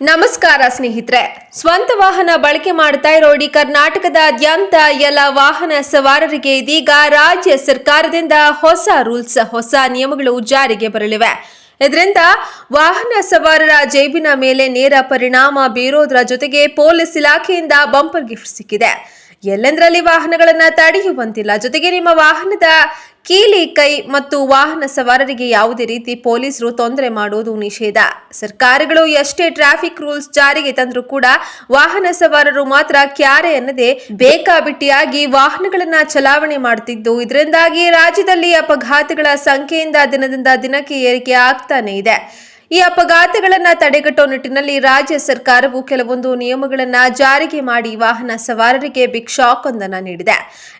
ನಮಸ್ಕಾರ ಸ್ನೇಹಿತರೆ. ಸ್ವಂತ ವಾಹನ ಬಳಕೆ ಮಾಡ್ತಾ ಇರೋಡಿ ಕರ್ನಾಟಕದಾದ್ಯಂತ ಎಲ್ಲ ವಾಹನ ಸವಾರರಿಗೆ ಇದೀಗ ರಾಜ್ಯ ಸರ್ಕಾರದಿಂದ ಹೊಸ ರೂಲ್ಸ್, ಹೊಸ ನಿಯಮಗಳು ಜಾರಿಗೆ ಬರಲಿವೆ. ಇದರಿಂದ ವಾಹನ ಸವಾರರ ಜೇಬಿನ ಮೇಲೆ ನೇರ ಪರಿಣಾಮ ಬೀರೋದ್ರ ಜೊತೆಗೆ ಪೊಲೀಸ್ ಇಲಾಖೆಯಿಂದ ಬಂಪರ್ ಗಿಫ್ಟ್ ಸಿಕ್ಕಿದೆ. ಎಲ್ಲೆಂದರಲ್ಲಿ ವಾಹನಗಳನ್ನು ತಡೆಯುವಂತಿಲ್ಲ. ಜೊತೆಗೆ ನಿಮ್ಮ ವಾಹನದ ಕೀಲಿ ಕೈ ಮತ್ತು ವಾಹನ ಸವಾರರಿಗೆ ಯಾವುದೇ ರೀತಿ ಪೊಲೀಸರು ತೊಂದರೆ ಮಾಡುವುದು ನಿಷೇಧ. ಸರ್ಕಾರಗಳು ಎಷ್ಟೇ ಟ್ರಾಫಿಕ್ ರೂಲ್ಸ್ ಜಾರಿಗೆ ತಂದರೂ ಕೂಡ ವಾಹನ ಸವಾರರು ಮಾತ್ರ ಕ್ಯಾರೆ ಅನ್ನದೆ ಬೇಕಾಬಿಟ್ಟಿಯಾಗಿ ವಾಹನಗಳನ್ನು ಚಲಾವಣೆ ಮಾಡುತ್ತಿದ್ದು ಇದರಿಂದಾಗಿ ರಾಜ್ಯದಲ್ಲಿ ಅಪಘಾತಗಳ ಸಂಖ್ಯೆಯಿಂದ ದಿನದಿಂದ ದಿನಕ್ಕೆ ಏರಿಕೆ ಆಗ್ತಾನೇ ಇದೆ. ಈ ಅಪಘಾತಗಳನ್ನು ತಡೆಗಟ್ಟುವ ನಿಟ್ಟಿನಲ್ಲಿ ರಾಜ್ಯ ಸರ್ಕಾರವು ಕೆಲವೊಂದು ನಿಯಮಗಳನ್ನು ಜಾರಿಗೆ ಮಾಡಿ ವಾಹನ ಸವಾರರಿಗೆ ಬಿಗ್ ಶಾಕ್ ಒಂದನ್ನು ನೀಡಿದೆ.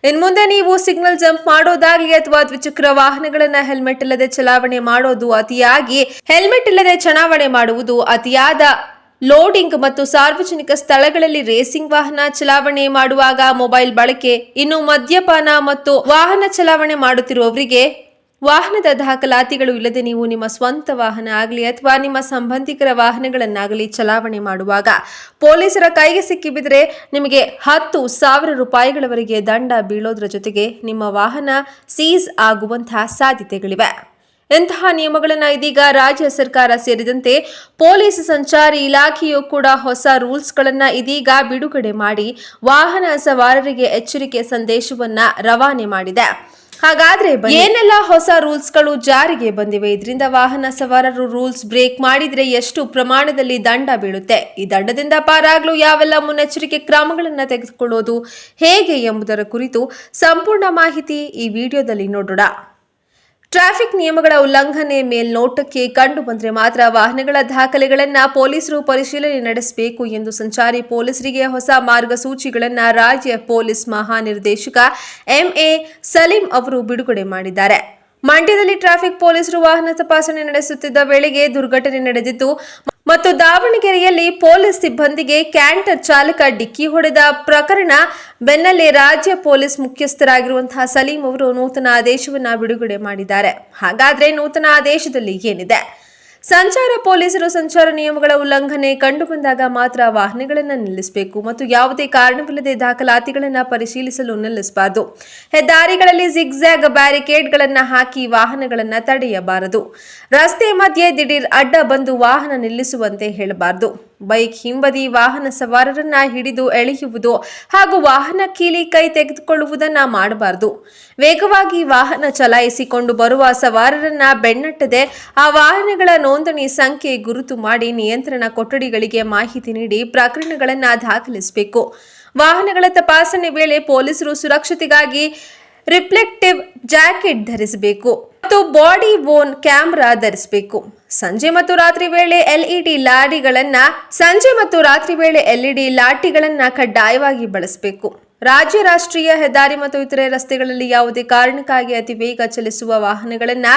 ಇನ್ನು ಮುಂದೆ ನೀವು ಸಿಗ್ನಲ್ ಜಂಪ್ ಮಾಡೋದಾಗಲಿ ಅಥವಾ ದ್ವಿಚಕ್ರ ವಾಹನಗಳನ್ನು ಹೆಲ್ಮೆಟ್ ಇಲ್ಲದೆ ಚಲಾವಣೆ ಮಾಡೋದು ಅತಿಯಾಗಿ, ಹೆಲ್ಮೆಟ್ ಇಲ್ಲದೆ ಚಲಾವಣೆ ಮಾಡುವುದು ಅತಿಯಾದ ಲೋಡಿಂಗ್ ಮತ್ತು ಸಾರ್ವಜನಿಕ ಸ್ಥಳಗಳಲ್ಲಿ ರೇಸಿಂಗ್ ವಾಹನ ಚಲಾವಣೆ ಮಾಡುವಾಗ ಮೊಬೈಲ್ ಬಳಕೆ, ಇನ್ನು ಮದ್ಯಪಾನ ಮತ್ತು ವಾಹನ ಚಲಾವಣೆ ಮಾಡುತ್ತಿರುವವರಿಗೆ ವಾಹನದ ದಾಖಲಾತಿಗಳು ಇಲ್ಲದೆ ನೀವು ನಿಮ್ಮ ಸ್ವಂತ ವಾಹನ ಆಗಲಿ ಅಥವಾ ನಿಮ್ಮ ಸಂಬಂಧಿಕರ ವಾಹನಗಳನ್ನಾಗಲಿ ಚಲಾವಣೆ ಮಾಡುವಾಗ ಪೊಲೀಸರ ಕೈಗೆ ಸಿಕ್ಕಿಬಿದ್ರೆ ನಿಮಗೆ ಹತ್ತು ಸಾವಿರ ರೂಪಾಯಿಗಳವರೆಗೆ ದಂಡ ಬೀಳೋದ್ರ ಜೊತೆಗೆ ನಿಮ್ಮ ವಾಹನ ಸೀಸ್ ಆಗುವಂತಹ ಸಾಧ್ಯತೆಗಳಿವೆ. ಇಂತಹ ನಿಯಮಗಳನ್ನು ಇದೀಗ ರಾಜ್ಯ ಸರ್ಕಾರ ಸೇರಿದಂತೆ ಪೊಲೀಸ್ ಸಂಚಾರಿ ಇಲಾಖೆಯು ಕೂಡ ಹೊಸ ರೂಲ್ಸ್ಗಳನ್ನು ಇದೀಗ ಬಿಡುಗಡೆ ಮಾಡಿ ವಾಹನ ಸವಾರರಿಗೆ ಎಚ್ಚರಿಕೆ ಸಂದೇಶವನ್ನ ರವಾನೆ ಮಾಡಿದೆ. ಹಾಗಾದ್ರೆ ಏನೆಲ್ಲ ಹೊಸ ರೂಲ್ಸ್ಗಳು ಜಾರಿಗೆ ಬಂದಿವೆ? ಇದರಿಂದ ವಾಹನ ಸವಾರರು ರೂಲ್ಸ್ ಬ್ರೇಕ್ ಮಾಡಿದ್ರೆ ಎಷ್ಟು ಪ್ರಮಾಣದಲ್ಲಿ ದಂಡ ಬೀಳುತ್ತೆ? ಈ ದಂಡದಿಂದ ಪಾರಾಗಲು ಯಾವೆಲ್ಲ ಮುನ್ನೆಚ್ಚರಿಕೆ ಕ್ರಮಗಳನ್ನು ತೆಗೆದುಕೊಳ್ಳೋದು ಹೇಗೆ ಎಂಬುದರ ಕುರಿತು ಸಂಪೂರ್ಣ ಮಾಹಿತಿ ಈ ವಿಡಿಯೋದಲ್ಲಿ ನೋಡೋಣ. ಟ್ರಾಫಿಕ್ ನಿಯಮಗಳ ಉಲ್ಲಂಘನೆ ಮೇಲ್ನೋಟಕ್ಕೆ ಕಂಡು ಬಂದರೆ ಮಾತ್ರ ವಾಹನಗಳ ದಾಖಲೆಗಳನ್ನು ಪೊಲೀಸರು ಪರಿಶೀಲನೆ ನಡೆಸಬೇಕು ಎಂದು ಸಂಚಾರಿ ಪೊಲೀಸರಿಗೆ ಹೊಸ ಮಾರ್ಗಸೂಚಿಗಳನ್ನು ರಾಜ್ಯ ಪೊಲೀಸ್ ಮಹಾನಿರ್ದೇಶಕ ಎಂಎ ಸಲೀಂ ಅವರು ಬಿಡುಗಡೆ ಮಾಡಿದ್ದಾರೆ. ಮಂಡ್ಯದಲ್ಲಿ ಟ್ರಾಫಿಕ್ ಪೊಲೀಸರು ವಾಹನ ತಪಾಸಣೆ ನಡೆಸುತ್ತಿದ್ದ ವೇಳೆಗೆ ದುರ್ಘಟನೆ ನಡೆದಿತ್ತು ಮತ್ತು ದಾವಣಗೆರೆಯಲ್ಲಿ ಪೊಲೀಸ್ ಸಿಬ್ಬಂದಿಗೆ ಕ್ಯಾಂಟರ್ ಚಾಲಕ ಡಿಕ್ಕಿ ಹೊಡೆದ ಪ್ರಕರಣ, ಬೆನ್ನಲ್ಲೇ ರಾಜ್ಯ ಪೊಲೀಸ್ ಮುಖ್ಯಸ್ಥರಾಗಿರುವಂತಹ ಸಲೀಂ ಅವರು ನೂತನ ಆದೇಶವನ್ನು ಬಿಡುಗಡೆ ಮಾಡಿದ್ದಾರೆ. ಹಾಗಾದ್ರೆ ನೂತನ ಆದೇಶದಲ್ಲಿ ಏನಿದೆ? ಸಂಚಾರ ಪೊಲೀಸರು ಸಂಚಾರ ನಿಯಮಗಳ ಉಲ್ಲಂಘನೆ ಕಂಡು ಬಂದಾಗ ಮಾತ್ರ ವಾಹನಗಳನ್ನು ನಿಲ್ಲಿಸಬೇಕು ಮತ್ತು ಯಾವುದೇ ಕಾರಣವಿಲ್ಲದೆ ದಾಖಲಾತಿಗಳನ್ನು ಪರಿಶೀಲಿಸಲು ನಿಲ್ಲಿಸಬಾರದು. ಹೆದ್ದಾರಿಗಳಲ್ಲಿ ಜಿಗ್ಜ್ಯಾಗ್ ಬ್ಯಾರಿಕೇಡ್ಗಳನ್ನು ಹಾಕಿ ವಾಹನಗಳನ್ನು ತಡೆಯಬಾರದು. ರಸ್ತೆ ಮಧ್ಯೆ ದಿಢೀರ್ ಅಡ್ಡ ಬಂದು ವಾಹನ ನಿಲ್ಲಿಸುವಂತೆ ಹೇಳಬಾರದು. ಬೈಕ್ ಹಿಂಬದಿ ವಾಹನ ಸವಾರರನ್ನ ಹಿಡಿದು ಎಳೆಯುವುದು ಹಾಗೂ ವಾಹನ ಕೀಲಿ ಕೈ ತೆಗೆದುಕೊಳ್ಳುವುದನ್ನ ಮಾಡಬಾರದು. ವೇಗವಾಗಿ ವಾಹನ ಚಲಾಯಿಸಿಕೊಂಡು ಬರುವ ಸವಾರರನ್ನ ಬೆನ್ನಟ್ಟದೆ ಆ ವಾಹನಗಳ ನೋಂದಣಿ ಸಂಖ್ಯೆ ಗುರುತು ಮಾಡಿ ನಿಯಂತ್ರಣ ಕೊಠಡಿಗಳಿಗೆ ಮಾಹಿತಿ ನೀಡಿ ಪ್ರಕರಣಗಳನ್ನು ದಾಖಲಿಸಬೇಕು. ವಾಹನಗಳ ತಪಾಸಣೆ ವೇಳೆ ಪೊಲೀಸರು ಸುರಕ್ಷತೆಗಾಗಿ ರಿಫ್ಲೆಕ್ಟಿವ್ ಜಾಕೆಟ್ ಧರಿಸಬೇಕು ಮತ್ತು ಬಾಡಿ ಬೋನ್ ಕ್ಯಾಮ್ರಾ ಧರಿಸಬೇಕು. ಸಂಜೆ ಮತ್ತು ರಾತ್ರಿ ವೇಳೆ ಎಲ್ಇಡಿ ಲಾರಿಗಳನ್ನ, ಸಂಜೆ ಮತ್ತು ರಾತ್ರಿ ವೇಳೆ ಎಲ್ಇಡಿ ಲಾಟಿಗಳನ್ನ ಕಡ್ಡಾಯವಾಗಿ ಬಳಸಬೇಕು. ರಾಜ್ಯ ರಾಷ್ಟ್ರೀಯ ಹೆದ್ದಾರಿ ಮತ್ತು ಇತರೆ ರಸ್ತೆಗಳಲ್ಲಿ ಯಾವುದೇ ಕಾರಣಕ್ಕಾಗಿ ಅತಿ ವೇಗ ಚಲಿಸುವ ವಾಹನಗಳನ್ನ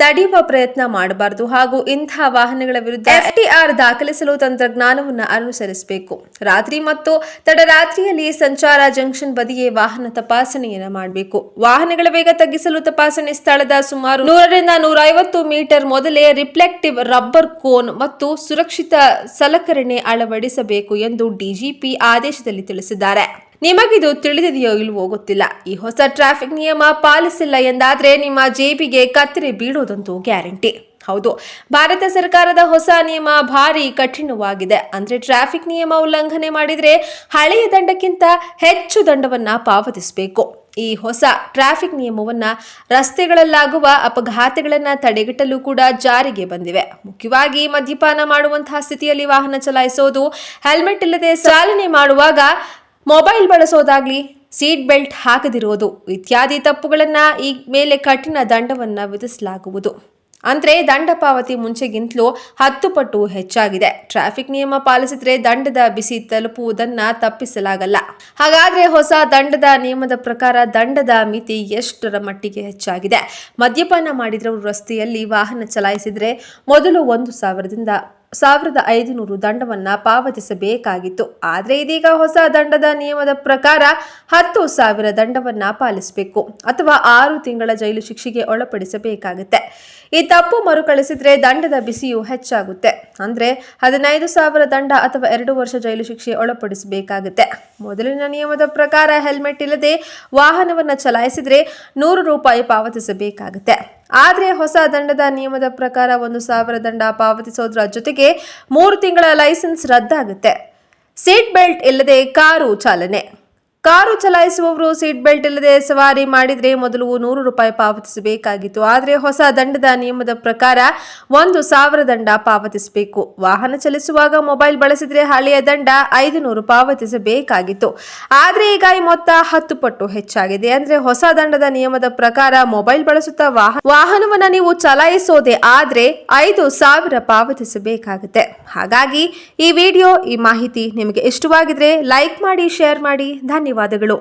ತಡೆಯುವ ಪ್ರಯತ್ನ ಮಾಡಬಾರದು ಹಾಗೂ ಇಂತಹ ವಾಹನಗಳ ವಿರುದ್ಧ ಎಫ್ಟಿಆರ್ ದಾಖಲಿಸಲು ತಂತ್ರಜ್ಞಾನವನ್ನು ಅನುಸರಿಸಬೇಕು. ರಾತ್ರಿ ಮತ್ತು ತಡರಾತ್ರಿಯಲ್ಲಿ ಸಂಚಾರ ಜಂಕ್ಷನ್ ಬದಿಯೇ ವಾಹನ ತಪಾಸಣೆಯನ್ನು ಮಾಡಬೇಕು. ವಾಹನಗಳ ವೇಗ ತಗ್ಗಿಸಲು ತಪಾಸಣೆ ಸ್ಥಳದ ಸುಮಾರು ನೂರರಿಂದ ನೂರೈವತ್ತು ಮೀಟರ್ ಮೊದಲೇ ರಿಫ್ಲೆಕ್ಟಿವ್ ರಬ್ಬರ್ ಕೋನ್ ಮತ್ತು ಸುರಕ್ಷಿತ ಸಲಕರಣೆ ಅಳವಡಿಸಬೇಕು ಎಂದು ಡಿಜಿಪಿ ಆದೇಶದಲ್ಲಿ ತಿಳಿಸಿದ್ದಾರೆ. ನಿಮಗಿದು ತಿಳಿದಿದೆಯೋ ಇಲ್ವೋ ಗೊತ್ತಿಲ್ಲ. ಈ ಹೊಸ ಟ್ರಾಫಿಕ್ ನಿಯಮ ಪಾಲಿಸಿಲ್ಲ ಎಂದಾದ್ರೆ ನಿಮ್ಮ ಜೇಬಿಗೆ ಕತ್ತರಿ ಬೀಳೋದಂತೂ ಗ್ಯಾರಂಟಿ. ಹೌದು, ಭಾರತ ಸರ್ಕಾರದ ಹೊಸ ನಿಯಮ ಭಾರಿ ಕಠಿಣವಾಗಿದೆ. ಅಂದ್ರೆ ಟ್ರಾಫಿಕ್ ನಿಯಮ ಉಲ್ಲಂಘನೆ ಮಾಡಿದ್ರೆ ಹಳೆಯ ದಂಡಕ್ಕಿಂತ ಹೆಚ್ಚು ದಂಡವನ್ನ ಪಾವತಿಸಬೇಕು. ಈ ಹೊಸ ಟ್ರಾಫಿಕ್ ನಿಯಮವನ್ನ ರಸ್ತೆಗಳಲ್ಲಾಗುವ ಅಪಘಾತಗಳನ್ನ ತಡೆಗಟ್ಟಲು ಕೂಡ ಜಾರಿಗೆ ಬಂದಿವೆ. ಮುಖ್ಯವಾಗಿ ಮದ್ಯಪಾನ ಮಾಡುವಂತಹ ಸ್ಥಿತಿಯಲ್ಲಿ ವಾಹನ ಚಲಾಯಿಸೋದು ಹೆಲ್ಮೆಟ್ ಇಲ್ಲದೆ ಚಾಲನೆ ಮಾಡುವಾಗ ಮೊಬೈಲ್ ಬಳಸೋದಾಗ್ಲಿ ಸೀಟ್ ಬೆಲ್ಟ್ ಹಾಕದಿರುವುದು ಇತ್ಯಾದಿ ತಪ್ಪುಗಳನ್ನು ಈ ಮೇಲೆ ಕಠಿಣ ದಂಡವನ್ನ ವಿಧಿಸಲಾಗುವುದು. ಅಂದರೆ ದಂಡ ಪಾವತಿ ಮುಂಚೆಗಿಂತಲೂ ಹತ್ತು ಪಟ್ಟು ಹೆಚ್ಚಾಗಿದೆ. ಟ್ರಾಫಿಕ್ ನಿಯಮ ಪಾಲಿಸಿದ್ರೆ ದಂಡದ ಬಿಸಿ ತಲುಪುವುದನ್ನು ತಪ್ಪಿಸಲಾಗಲ್ಲ. ಹಾಗಾದ್ರೆ ಹೊಸ ದಂಡದ ನಿಯಮದ ಪ್ರಕಾರ ದಂಡದ ಮಿತಿ ಎಷ್ಟರ ಮಟ್ಟಿಗೆ ಹೆಚ್ಚಾಗಿದೆ? ಮದ್ಯಪಾನ ಮಾಡಿದ್ರೆ ರಸ್ತೆಯಲ್ಲಿ ವಾಹನ ಚಲಾಯಿಸಿದ್ರೆ ಮೊದಲು ಒಂದು ಸಾವಿರದಿಂದ ಸಾವಿರದ ಐದುನೂರು ದಂಡವನ್ನು ಪಾವತಿಸಬೇಕಾಗಿತ್ತು. ಆದರೆ ಇದೀಗ ಹೊಸ ದಂಡದ ನಿಯಮದ ಪ್ರಕಾರ ಹತ್ತು ಸಾವಿರ ದಂಡವನ್ನು ಪಾಲಿಸಬೇಕು ಅಥವಾ ಆರು ತಿಂಗಳ ಜೈಲು ಶಿಕ್ಷೆಗೆ ಒಳಪಡಿಸಬೇಕಾಗುತ್ತೆ. ಈ ತಪ್ಪು ಮರುಕಳಿಸಿದ್ರೆ ದಂಡದ ಬಿಸಿಯು ಹೆಚ್ಚಾಗುತ್ತೆ. ಅಂದ್ರೆ ಹದಿನೈದು ಸಾವಿರ ದಂಡ ಅಥವಾ ಎರಡು ವರ್ಷ ಜೈಲು ಶಿಕ್ಷೆ ಒಳಪಡಿಸಬೇಕಾಗುತ್ತೆ. ಮೊದಲಿನ ನಿಯಮದ ಪ್ರಕಾರ ಹೆಲ್ಮೆಟ್ ಇಲ್ಲದೆ ವಾಹನವನ್ನು ಚಲಾಯಿಸಿದರೆ ನೂರು ರೂಪಾಯಿ ಪಾವತಿಸಬೇಕಾಗುತ್ತೆ. ಆದರೆ ಹೊಸ ದಂಡದ ನಿಯಮದ ಪ್ರಕಾರ ಒಂದು ಸಾವಿರ ದಂಡ ಪಾವತಿಸೋದ್ರ ಜೊತೆಗೆ ಮೂರು ತಿಂಗಳ ಲೈಸೆನ್ಸ್ ರದ್ದಾಗುತ್ತೆ. ಸೀಟ್ ಬೆಲ್ಟ್ ಇಲ್ಲದೆ ಕಾರು ಚಾಲನೆ. ಕಾರು ಚಲಾಯಿಸುವವರು ಸೀಟ್ ಬೆಲ್ಟ್ ಇಲ್ಲದೆ ಸವಾರಿ ಮಾಡಿದರೆ ಮೊದಲು ನೂರು ರೂಪಾಯಿ ಪಾವತಿಸಬೇಕಾಗಿತ್ತು. ಆದರೆ ಹೊಸ ದಂಡದ ನಿಯಮದ ಪ್ರಕಾರ ಒಂದು ಸಾವಿರ ದಂಡ ಪಾವತಿಸಬೇಕು. ವಾಹನ ಚಲಿಸುವಾಗ ಮೊಬೈಲ್ ಬಳಸಿದರೆ ಹಳೆಯ ದಂಡ ಐದು ನೂರು ಪಾವತಿಸಬೇಕಾಗಿತ್ತು. ಆದರೆ ಈಗ ಈ ಮೊತ್ತ ಹತ್ತು ಪಟ್ಟು ಹೆಚ್ಚಾಗಿದೆ. ಅಂದರೆ ಹೊಸ ದಂಡದ ನಿಯಮದ ಪ್ರಕಾರ ಮೊಬೈಲ್ ಬಳಸುತ್ತಾ ವಾಹನ ವಾಹನವನ್ನ ನೀವು ಚಲಾಯಿಸೋದೆ ಆದರೆ ಐದು ಸಾವಿರ ಪಾವತಿಸಬೇಕಾಗುತ್ತೆ. ಹಾಗಾಗಿ ಈ ವಿಡಿಯೋ, ಈ ಮಾಹಿತಿ ನಿಮಗೆ ಇಷ್ಟವಾಗಿದ್ರೆ ಲೈಕ್ ಮಾಡಿ, ಶೇರ್ ಮಾಡಿ. பயங்கரவாதிகளோ